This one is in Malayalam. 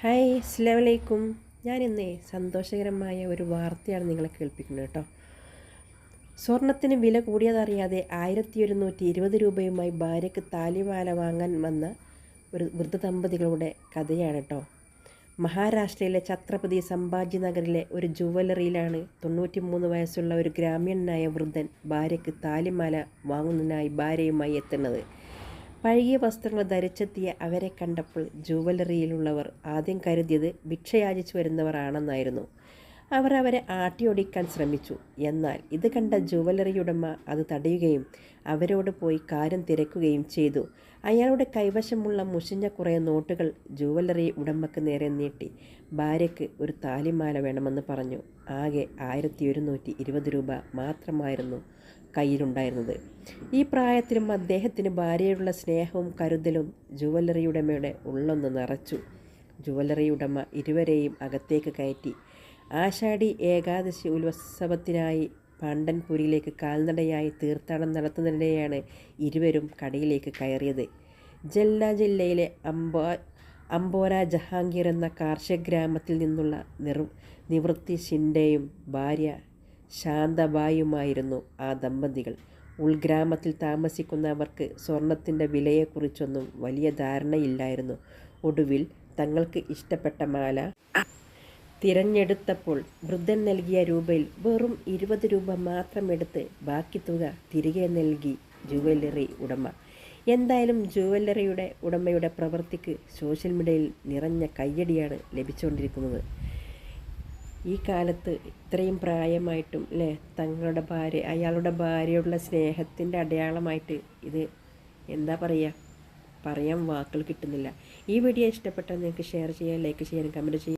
ഹായ് അസ്ലാമലൈക്കും ഞാനിന്നേ സന്തോഷകരമായ ഒരു വാർത്തയാണ് നിങ്ങളെ കേൾപ്പിക്കുന്നത് കേട്ടോ. സ്വർണത്തിന് വില കൂടിയതറിയാതെ ആയിരത്തി ഒരുന്നൂറ്റി ഇരുപത് രൂപയുമായി ഭാര്യയ്ക്ക് താലിമാല വാങ്ങാൻ വന്ന ഒരു വൃദ്ധ ദമ്പതികളുടെ കഥയാണ് കേട്ടോ. മഹാരാഷ്ട്രയിലെ ഛത്രപതി സംഭാജി നഗറിലെ ഒരു ജുവലറിയിലാണ് തൊണ്ണൂറ്റി മൂന്ന് വയസ്സുള്ള ഒരു ഗ്രാമീണനായ വൃദ്ധൻ ഭാര്യയ്ക്ക് താലിമാല വാങ്ങുന്നതിനായി ഭാര്യയുമായി എത്തുന്നത്. പഴകിയ വസ്ത്രങ്ങൾ ധരിച്ചെത്തിയ അവരെ കണ്ടപ്പോൾ ജുവലറിയിലുള്ളവർ ആദ്യം കരുതിയത് ഭിക്ഷയാചിച്ചു വരുന്നവർ ആണെന്നായിരുന്നു അവർ അവരെ ആട്ടിയൊടിക്കാൻ ശ്രമിച്ചു. എന്നാൽ ഇത് കണ്ട ജുവലറി ഉടമ അത് തടയുകയും അവരോട് പോയി കാര്യം തിരക്കുകയും ചെയ്തു. അയാളുടെ കൈവശമുള്ള മുഷിഞ്ഞ കുറേ നോട്ടുകൾ ജുവലറി ഉടമക്ക് നേരെ നീട്ടി. ഭാര്യയ്ക്ക് ഒരു താലിമാല വേണമെന്ന് പറഞ്ഞു. ആകെ ആയിരത്തി ഒരുന്നൂറ്റി ഇരുപത് രൂപ മാത്രമായിരുന്നു കയ്യിലുണ്ടായിരുന്നത്. ഈ പ്രായത്തിലും അദ്ദേഹത്തിന് ഭാര്യയുള്ള സ്നേഹവും കരുതലും ജുവലറി ഉടമയുടെ ഉള്ളൊന്ന് നിറച്ചു. ജുവലറി ഉടമ ഇരുവരെയും അകത്തേക്ക് കയറ്റി. ആഷാഢി ഏകാദശി ഉത്സവത്തിനായി പാണ്ഡൻപുരിയിലേക്ക് കാൽനടയായി തീർത്ഥാടനം നടത്തുന്നതിനിടെയാണ് ഇരുവരും കടയിലേക്ക് കയറിയത്. ജല്ല ജില്ലയിലെ അംബോ അംബോര ജഹാംഗീർ എന്ന കാർഷിക ഗ്രാമത്തിൽ നിന്നുള്ള നിർ നിവൃത്തി ഷിൻഡെയും ഭാര്യ ശാന്തബായുമായിരുന്നു ആ ദമ്പതികൾ. ഉൾഗ്രാമത്തിൽ താമസിക്കുന്നവർക്ക് സ്വർണത്തിന്റെ വിലയെക്കുറിച്ചൊന്നും വലിയ ധാരണയില്ലായിരുന്നു. ഒടുവിൽ തങ്ങൾക്ക് ഇഷ്ടപ്പെട്ട മാല തിരഞ്ഞെടുത്തപ്പോൾ വൃദ്ധൻ നൽകിയ രൂപയിൽ വെറും ഇരുപത് രൂപ മാത്രം എടുത്ത് ബാക്കി തുക തിരികെ നൽകി ജുവല്ലറി ഉടമ. എന്തായാലും ജുവല്ലറിയുടെ ഉടമയുടെ പ്രവൃത്തിക്ക് സോഷ്യൽ മീഡിയയിൽ നിറഞ്ഞ കയ്യടിയാണ് ലഭിച്ചുകൊണ്ടിരിക്കുന്നത്. ഈ കാലത്ത് ഇത്രയും പ്രായമായിട്ടും അല്ലേ തങ്ങളുടെ ഭാര്യ അയാളുടെ ഭാര്യയുള്ള സ്നേഹത്തിന്റെ അടയാളമായിട്ട് ഇത് എന്താ പറയുക പറയാൻ വാക്കുകൾ കിട്ടുന്നില്ല. ഈ വീഡിയോ ഇഷ്ടപ്പെട്ടാൽ നിങ്ങൾക്ക് ഷെയർ ചെയ്യാൻ ലൈക്ക് ചെയ്യാൻ കമന്റ് ചെയ്യാൻ